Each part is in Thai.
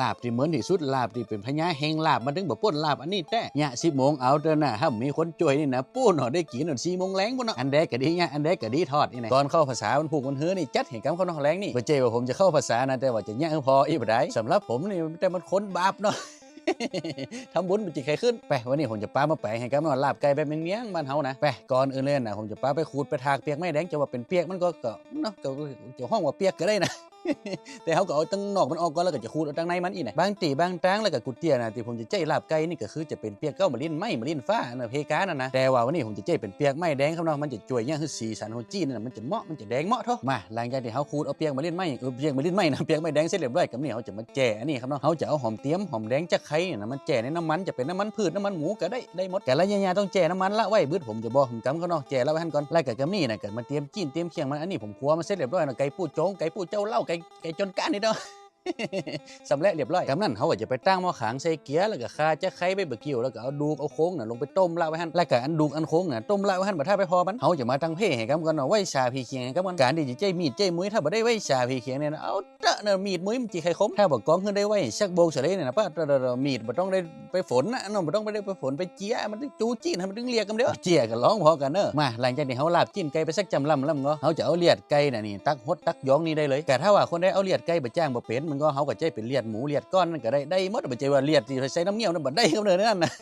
ลาบที่เหมือนที่สุดลาบที่เป็นพญาแห่งลาบมันถึงบ่ป่นลาบอันนี้แต่เนี่ยสิบโมงเอาเด้อนะถ้ามีคนจ่วยนี่นะปูนหอได้กินหน่อยสี่โมงแรงบ่เนาะอันแดกก็ดีเนี่ยอันแดกก็ดีทอดนี่นะตอนเข้าภาษามันผูกมันเฮือนี่จัดเห็นกำเขานอกแรงนี่บ่เจว่าผมจะเข้าภาษานะแต่ว่าจะเนี่ยพออีบได้สำหรับผมนี่แต่มันค้นบาปเนาะทำบุญมันจะใครขึ้นไปวันนี้ผมจะป้ามาแปะให้กับนอนลาบไก่แบบเมียงๆบ้านเฮานะไปก่อนอื่นเลยนะผมจะป้าไปขูดไปทากเปียกไม่แดงจะว่าเป็นเปียกมันก็ก็เนาะก็จะห้องว่าเปียกก็ได้นะ แต่เขาก็เอาตั้งนอกมันออกก่อนแล้วก็จะขูดเอาตั้งในมันอีกนะบางตีบางตั้งแล้วก็กุดเตียนะที่ผมจะใจลาบไก่นี่ก็คือจะเป็นเปียกเก้ามาลิ้นไหมมาลิ้นฟ้านะเพกานะนะแต่ว่าวันนี้ผมจะใจเป็นเปียกไหมแดงครับเนาะมันจะจ่วยเนี่ยคือสีสันของจีนนะมันจะเหมาะมันจะแดงเหมาะเท่ามาหลังจากที่เขาขูดเอาเปียกมาลิ้นไหมเออเปียกมาลิ้นไหมนะเปียกไหมแดงเสร็จเรียบร้อยกับนี่เขาจะมาแจ่อันนี้ครับเนาะเขาจะเอาหอมเตี้ยมหอมแดงจะไข่เนี่ยนะมันแจ่ในน้ำมันจะเป็นน้ำมันพืชน้ำมันหมูก็ได้ได้หมดแต่ละยาๆต้องแจ่น้ำมันละไว้บืดผมจะบอกผมกำเขาเนาะแจ่ละไว้หันก่อนไล่กับกำนี่นะเกิดมาเตรียมจีนเตรียมเคียงมันอันนี้ผมครัวมาเสร็จเรียบร้อยนะไก่ปูโจงไก่ปูเจ้าเล่าไก่ไก่จนก้านนี่เนาะ สำเร็จเรียบร้อยกำนั้นเขาก็จะไปตั้งหม้อขางใส่เกี๊ยแล้วก็คาจะไข่ใบบะกียวแล้วก็เอาดูกเอาโค้งน่ะลงไปต้มละไว้หันแล้วก็อันดูกอันโค้งน่ะต้มละไว้หันบ่ถ้าไปพอมันเขาจะมาตั้งเพ่ให้กำกันว่าไว้ชาพีเคียงให้กำกันการที่จะใจมีดใจมุ้ยถ้าบ่ได้ไว้ชาพีเคียงเนี่ยนะเอาเตะเนี่ยมีดมุ้ยมันจีไข่คมถ้าบ่กองขึ้นได้ไว้ชักโบกเฉลยเนี่ยนะป้าเด้อๆๆมีดบ่ต้องได้ไปฝนนะเนาะบ่ต้องไปได้ไปฝนไปเจียมันต้องจูจี้ให้มันถึงเรียกกันเด้อเจียก็ร้องพอกันเด้อมาหลังจากที่เขาลาบจิ้นไก่ไปสักจำลำลำเนาะเขาจะเอาเลียดไก่น่ะนี่ตักฮดตักย้องนี่ได้เลยแต่ถ้าว่าคนได้เอาเลียดไก่ไปจ้างบ่เป็นมันก็เขาก็ใจเป็นเลียดหมูเลียดก้อนนั่นก็ได้ได้หมดบ่ใจว่าเลียดที่ใส่น้ำเงี้ยวนั่นบ่ได้ครับเด้อนั่นน่ะ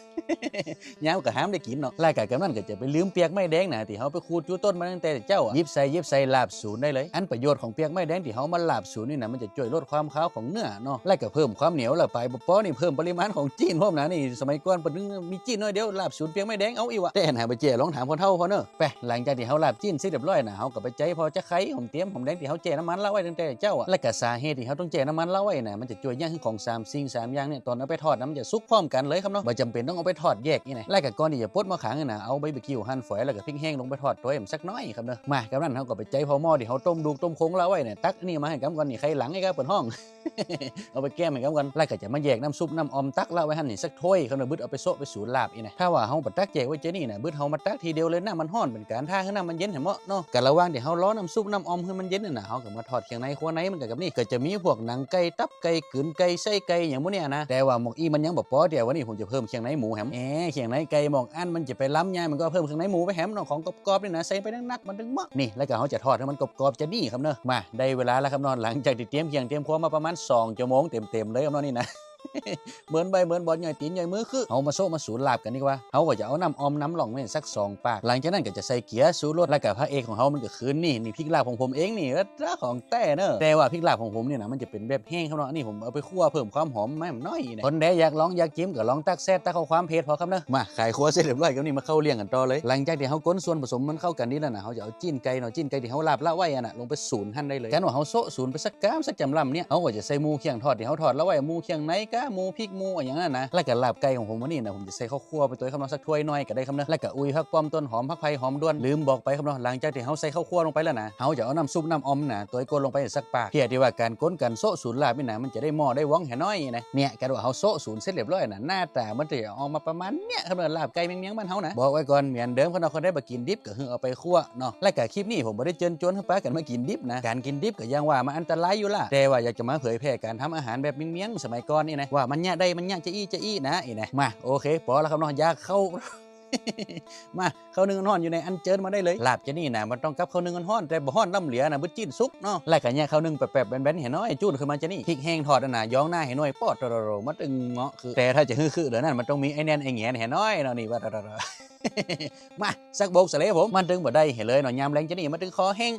ยามก็ห้ามได้กินเนาะรายการกำนันก็จะไปลืมเปียกไม้แดงนะที่เขาไปขูดจูต้นมาตั้งแต่เจ้าอะหยิบใส่หยิบใส่ลาบศูนย์ได้เลย อันประโยชน์ของเปียกไม้แดงที่เขามาลาบศูนย์นี่นะมันจะช่วยลดความขาวของเนื้อเนาะและก็เพิ่มความเหนียวและไปบ่ป้อนี่เพิ่มปริมาณของจีนพร้อมนะนี่สมัยก่อนเพิ่นนึงมีจีนน้อยเดียวลาบศูนย์เปียกไม้แดงเอาอีวะแต่หาไปเจลองถามคนเฒ่าพอเนอะไปหลังจากที่เขาลาบจีนเสร็จเรียบร้อยนะเขาก็ไปใจพอจะไข่หอมเตรียมหอมแดงที่เขาเจน้ำมันละไว้ตั้งแต่เจ้าอะและก็สาเหตุที่เขาต้องเจน้ำมันเละไว้นะมันจะช่วยย่างของสามสิ่งสามอย่างเนี่ยตอนเอาไปทอดน้ำจะสุกพร้อมกันเลยครับเนาะบ่จำเป็นต้องเอาไปทอดแยกนี่นะและก็ก่อนที่จะปดมาขังนะเอาใบบิคิวหั่นฝอยแล้วก็พริกแห้งลงไปทอดตัวเอ็มสักน้อยครับเนาะมากำนันเขาก็ไปใจพอหม้อที่เขาต้มดูต้มโค้งเละไว้เนี่ยตักนี่มาให้กำก่อนนี่ไข่หลังให้กับเปิดห้องเอาไปแก้มให้กับกันแล้วก็จะมาแยกน้ำซุปน้ำออมตักเละไว้หั่นนี่สักถ้วยเขาเนาะบึดเอาไปโซะไปสูนลาบอีนะถ้าว่าเฮาบ่ตักแยกไว้เจนี่นะบึดเฮามาตักทีเดียวเลยน้ำมันร้อนเป็นการท่าให้น้ำมันเย็นให้เหมาะเนาะกันระหว่างที่เฮาร้อน้ำซุปน้ำออมให้มันเย็นน่ะเฮาก็มาทอดเคียงในครัวในมันกับนี่ก็จะมีพวกหนังไก่ตับไก่กืนไก่ไส้ไก่อย่างพวกเนี้ยนะแต่ว่าหมกอีมันยังบ่พอเดี๋ยววันนี้ผมจะเพิ่มเคียงในหมูแฮมเอ๋เคียงในไก่หมอกอันมันจะไปล้ำยายมันก็เพิ่มเคียงในหมูไปแฮมน้องของกรอบๆนี่นะใส่ไปนักๆมันดึงมากนี่แล้วก็เขาจะทอดให้มันกรอบๆจะนี่ครับเนาะมาได้เวลาแล้วครับนอนหลังจากที่เตรียมเคียงเตรียมครัวมาประมาณ2ชั่วโมงเต็มๆเลยครับเนาะนี่นะ เหมือนใบเหมือนบอลใหญ่ตีนใหญ่มือคือเอามาโซ่มาสูนลาบกันดีกว่าเขาก็จะเอาน้ำออมน้ำหลองไว้สักสองปากหลังจากนั้นก็จะใส่เกี๊ยร์สูรสแล้วกับพระเอกของเขามันก็คือนี่นี่พริกลาบของผมเองนี่แล้วของแต่เนอะแต่ว่าพริกลาบของผมเนี่ยนะมันจะเป็นแบบแห้งครับเนาะนี่ผมเอาไปคั่วเพิ่มความหอมแม่มน้อยเนี่ยคนใดอยากลองอยากจิ้มก็ลองตักแซ่ตักเข้าความเผ็ดพอครับเนอะมาขายครัวเสร็จเรียบร้อยก็นี่มาเข้าเลี้ยงกันต่อเลย หลังจากที่เขาก้นส่วนผสมมันเข้ากันนี่แล้วนะเขาจะเอาจิ้นไก่เนาะจิ้นไก่ที่เขาลาบละไว้อะนะลงไปศูนย์หั่นได้เลยกันว่าเขาโซะศูนไปสักกามสักจำลำเนี่ยเขาก็จะใส่หมูเคียงทอดที่เขาทอดละไว้หมูเคียงไหนกะหมูพริกหมูอะไรอย่างนั้นนะแล้วก็ลาบไก่ของผมวันนี้นะผมจะใส่ข้าวคั่วไปตัวคำนองสักถ้วยหน้อยก็ได้คำนาะแล้วก็อุ้ยผักป้อมต้นหอมผักไผ่หอมด้วนลืมบอกไปคำนาะหลังจากที่เขาใส่ข้าวคั่วลงไปแล้วนะเขาจะเอาน้ำซุปน้ำอมนะตัวก้นลงไปสักปากเพื่อที่ว่าการก้นกันโซะศูนย์ลาบนี่นะมันจะได้หม้อได้ว่องแห่น้อยนะเนี่ยกันว่าเขาโซะศูนย์เสร็จเรียบร้อยนะหน้าตามันจะออกมาประมาณเนี่ยคำนาะลาบไก่เมียงๆบ้านเขานะบอกไว้ก่อนเหมือนเดิมเขาเนาะเขาได้มากินดิบก็คือเอาไปคั่วเนาะและก็คลิปนี้ผมไม่ได้เชิญชวนให้ป้ากันมากินดิบนะการกินดิบก็ยังว่ามันอันตรายอยู่ล่ะแต่ว่าอยากจะมาเผยแพร่การทำอาหารแบบเมียงๆสมัยก่อนนี่นะว่ามันเนี่ยได้มันเนี่ยจะอี้จะอี้นะอีนะมาโอเคพอแล้วครับนาะอยากเข้ามาข้าวนึ่งฮ้อนอยู่ในอันเจิญมาได้เลยลาบจะนี่นะมันต้องกับข้าวนึ่งฮ้อนแต่บ่ฮ้อนล่ำเหลียนะบึดจิ้นซุกเนาะแล้วก็เนี่ยข้าวนึ่งแปบๆแบนๆเห็นน้อยจูนขึ้นมาจะนี่พริกแห้งทอดน่ะย้องหน้าเห็นน้อยปอดโรๆมันตึงเงาะคือแต่ถ้าจะฮือคือเดี๋ยวนั้นมันต้องมีไอ้แน่นไอ้แงนเห็นน้อยเนาะนี่ว่ามาสักโบกสเลผมมันตึงบ่ได้เห็นเลยเนาะยามแรงจะนี่มันตึงคอแห้ง